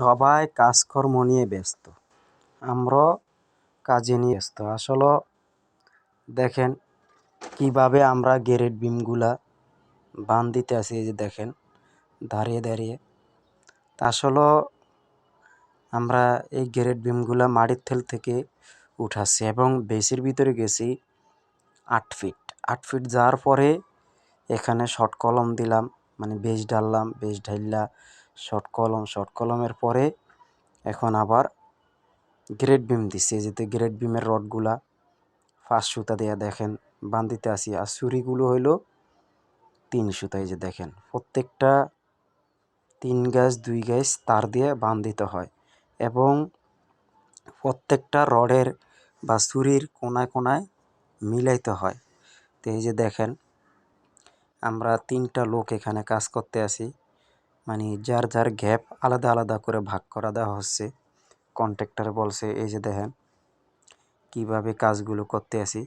সবাই কাজকর্ম নিয়ে ব্যস্ত। আমরা কাজে নিয়ে ব্যস্ত। আসলে দেখেন, কীভাবে আমরা গেরেট বিমগুলা বান দিতে আসি এই যে দেখেন, দাঁড়িয়ে দাঁড়িয়ে। আসলে আমরা এই গেরেট বিমগুলা মাটির থেল থেকে উঠাচ্ছি এবং বেসির ভিতরে গেছি আট ফিট। আট ফিট যাওয়ার পরে এখানে শর্ট কলম দিলাম মানে বেশ ঢাললাম বেশ ঢাইলা শর্ট কলম শর্ট কলমের পরে এখন আবার গ্রেড বিম দিছি। যেতে গ্রেড বিমের রডগুলা ফার্স্ট সুতা দিয়ে দেখেন বান্ধিতে আসি আর ছুরিগুলো হইল তিন সুতায় যে দেখেন, প্রত্যেকটা তিন গাছ, দুই গাছ তার দিয়ে বান্ধিতে হয় এবং প্রত্যেকটা রডের বা ছুরির কোনায় কোনায় মিলাইতে হয়। তো এই যে দেখেন, আমরা তিনটা লোক এখানে কাজ করতে আসি মানে যার যার গ্যাপ আলাদা আলাদা করে ভাগ করা দেওয়া হচ্ছে। কন্ট্রাক্টর বলছে, এই যে দেখেন, কীভাবে কাজগুলো করতে আসি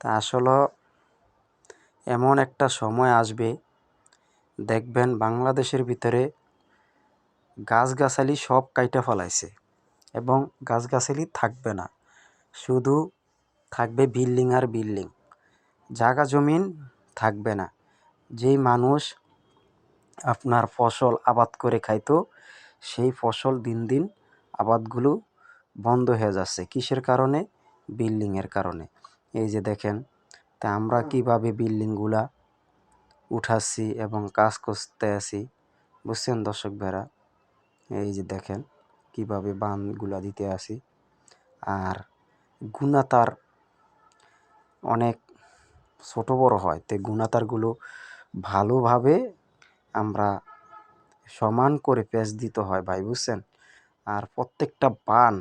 তা আসলে এমন একটা সময় আসবে, দেখবেন বাংলাদেশের ভিতরে গাছগাছালি সব কাইটা ফলাইছে এবং গাছগাছালি থাকবে না, শুধু থাকবে বিল্ডিং আর বিল্ডিং। জায়গা, জমিন থাকবে না। যেই মানুষ আপনার ফসল আবাদ করে খাইতো সেই ফসল দিন দিন আবাদগুলো বন্ধ হয়ে যাচ্ছে। কিসের কারণে? বিল্ডিংয়ের কারণে। এই যে দেখেন তা আমরা কীভাবে বিল্ডিংগুলা উঠাচ্ছি এবং কাজ করতে আছি বুঝছেন দর্শক ভাইরা? এই যে দেখেন কীভাবে বানগুলা দিতে আসি আর গুণাতার অনেক ছোট বড় হয় তো গুণাতারগুলো ভালোভাবে আমরা সমান করে পেঁচ দিতে হয় ভাই, বুঝছেন? আর প্রত্যেকটা বান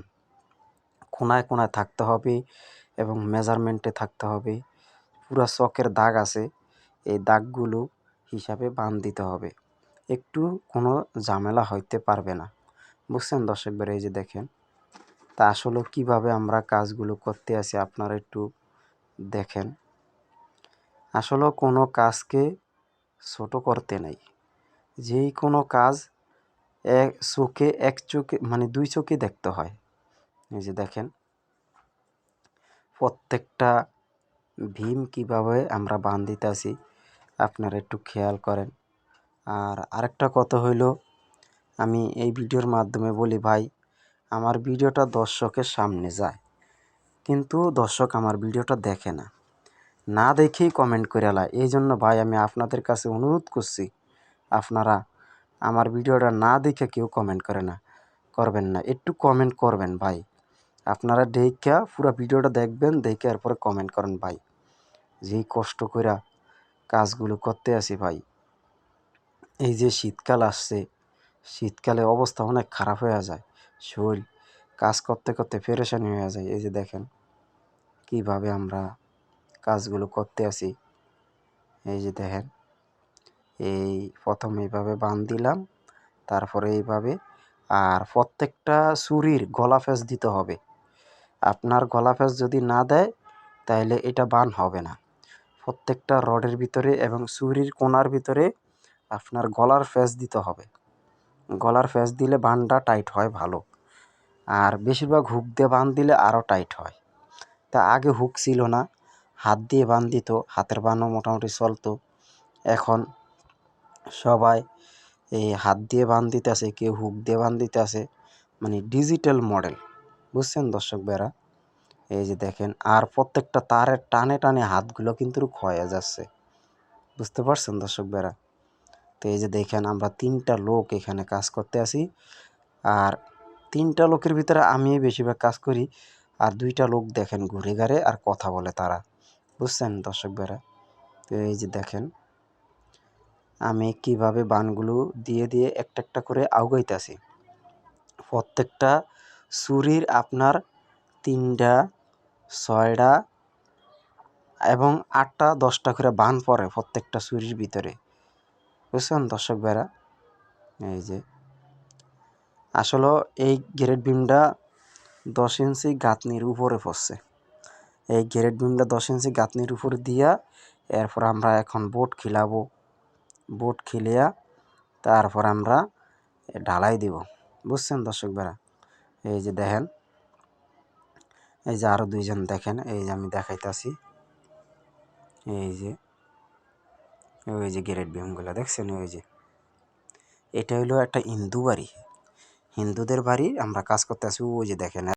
কোনায় কোনায় থাকতে হবে এবং মেজারমেন্টে থাকতে হবে। পুরা চকের দাগ আছে, এই দাগগুলো হিসাবে বান দিতে হবে। একটু কোনো ঝামেলা হইতে পারবে না, বুঝছেন দর্শক বেড়ে এই যে দেখেন, তা আসলে কীভাবে আমরা কাজগুলো করতে আসি আপনারা একটু দেখেন। আসলে কোনো কাজকে ছোট করতে নাই। যেই কোনো কাজ এক চোখে এক চোখে মানে দুই চোখে দেখতে হয়। এই যে দেখেন। প্রত্যেকটা ভীম কীভাবে আমরা বান দিতে আসি আপনারা একটু খেয়াল করেন। আর আরেকটা কথা হইল, আমি এই ভিডিওর মাধ্যমে বলি, ভাই, আমার ভিডিওটা দর্শকের সামনে যায়, কিন্তু দর্শক আমার ভিডিওটা দেখে না। না দেখেই কমেন্ট করে আলা এই জন্য ভাই, আমি আপনাদের কাছে অনুরোধ করছি আপনারা আমার ভিডিওটা না দেখে কেউ কমেন্ট করে না, করবেন না, একটু কমেন্ট করবেন ভাই। আপনারা দেখা পুরো ভিডিওটা দেখবেন, দেখে এরপরে কমেন্ট করেন ভাই। যেই কষ্ট করে কাজগুলো করতে আসি ভাই। এই যে শীতকাল আসছে, শীতকালে অবস্থা অনেক খারাপ হয়ে যায়। শরীর, কাজ করতে করতে ফেরেশানি হয়ে যায়। এই যে দেখেন কীভাবে আমরা কাজগুলো করতে আসি এই যে দেখেন। এই প্রথম এইভাবে বান দিলাম, তারপরে এইভাবে আর প্রত্যেকটা ছুরির গলা ফেস দিতে হবে। আপনার গলা ফেস যদি না দেয় তাহলে এটা বান হবে না। প্রত্যেকটা রডের ভিতরে এবং ছুরির কোনার ভিতরে আপনার গলার ফেস দিতে হবে। গলার ফেস দিলে বানটা টাইট হয় ভালো। আর বেশিরভাগ হুক দিয়ে বান দিলে আরও টাইট হয়। তা আগে হুক ছিল না, হাত দিয়ে বান দিত, হাতের বানও মোটামুটি চলতো। এখন সবাই এই হাত দিয়ে বান দিতে আসে কেউ হুক দিয়ে বান দিতে আসে মানে ডিজিটাল মডেল। বুঝছেন দর্শক বেড়া এই যে দেখেন, আর প্রত্যেকটা তারের টানে টানে হাতগুলো কিন্তু ক্ষয়ে যাচ্ছে। বুঝতে পারছেন দর্শক বেড়া তো এই যে দেখেন, আমরা তিনটা লোক এখানে কাজ করতে আসি আর তিনটা লোকের ভিতরে আমি বেশিরভাগ কাজ করি, আর দুইটা লোক দেখেন ঘুরে ঘাড়ে আর কথা বলে তারা। বুঝছেন দর্শক বেড়া তো এই যে দেখেন আমি কীভাবে বানগুলো দিয়ে দিয়ে একটা একটা করে আউগাইতেছি প্রত্যেকটা ছুরির আপনার তিনটা, ছয়টা এবং আটটা, দশটা করে বান পড়ে প্রত্যেকটা ছুরির ভিতরে। বুঝছেন দর্শক বেড়া এই যে। আসলে এই গ্রেড বিমটা দশ ইঞ্চি গাঁথনির উপরে পড়ছে। এই গ্রেড বিমটা দশ ইঞ্চি গাঁথনির উপরে দিয়া এরপর আমরা এখন বোট খিলাবো। বোট খিলিয়া তারপর আমরা ঢালাই দিব। বুঝছেন দর্শক বেড়া এই যে দেখেন, এই যে আরও দুইজন দেখেন, এই যে আমি দেখাইতেছি। এই যে, ওই যে গ্রেট বিমগুলো, দেখছেন? ওই যে, এটা হলো একটা হিন্দু বাড়ি। হিন্দুদের বাড়ি আমরা কাজ করতে আসি ওই যে দেখেন।